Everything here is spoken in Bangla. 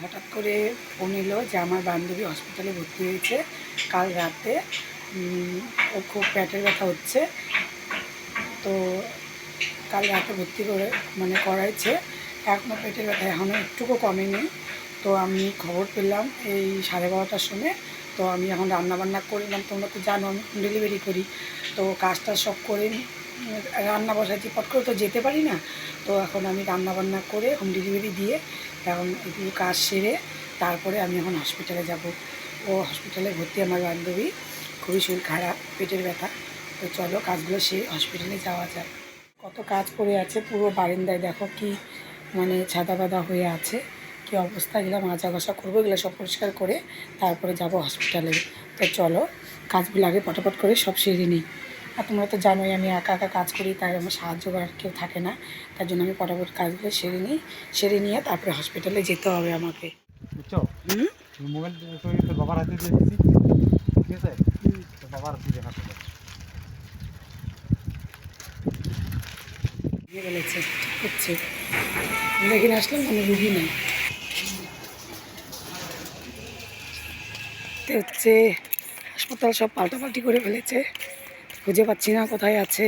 হঠাৎ করে ফোন এলো যে আমার বান্ধবী হসপিটালে ভর্তি হয়েছে কাল রাতে। ও খুব পেটের ব্যথা হচ্ছে। তো কাল রাতে ভর্তি করে মানে করাইছে। এখনও পেটের ব্যথা এখনও একটুকু কমেনি। তো আমি খবর পেলাম এই সাড়ে বারোটার সময়। তো আমি এখন রান্নাবান্না করলাম তোমরা তো জানো আমি ডেলিভারি করি। তো কাজটা সব করে রান্না বসাইছি, পট করে তো যেতে পারি না। তো এখন আমি রান্না বান্না করে হোম ডেলিভারি দিয়ে এখন একটু কাজ সেরে তারপরে আমি এখন হসপিটালে যাব। ও হসপিটালে ভর্তি আমার বান্ধবী, খুবই শরীর খারাপ, পেটের ব্যথা। তো চলো কাজগুলো সে হসপিটালে যাওয়া যায় কত কাজ পড়ে আছে পুরো বারান্দায়, দেখো কি মানে ছাদা বাদা হয়ে আছে, কি অবস্থা, এগুলো মাজা ঘষা করব, এগুলো সব পরিষ্কার করে তারপরে যাব হসপিটালে তো চলো কাজগুলো আগে পটাপট করে সব সেরে নিই। আর তোমরা তো জানোই আমি একা একা কাজ করি তাই আমার সাহায্য করার কেউ থাকে না। তার জন্য আমি পটাপট কাজগুলো সেরে নিই সেরে নিয়ে তারপরে হসপিটালে যেতে হবে আমাকে। বুঝছ? মোবাইল তো তোর বাবার হাতে দিয়ে দিচ্ছি ঠিক আছে? বাবার হাতে দে। দিয়ে বলেছে ঠিক হচ্ছে। আমরা এখানে আসলাম কোনো রুগী নেই। তো হচ্ছে হাসপাতাল সব পাল্টাপাল্টি করে ফেলেছে। খুঁজে পাচ্ছি না কোথায় আছে।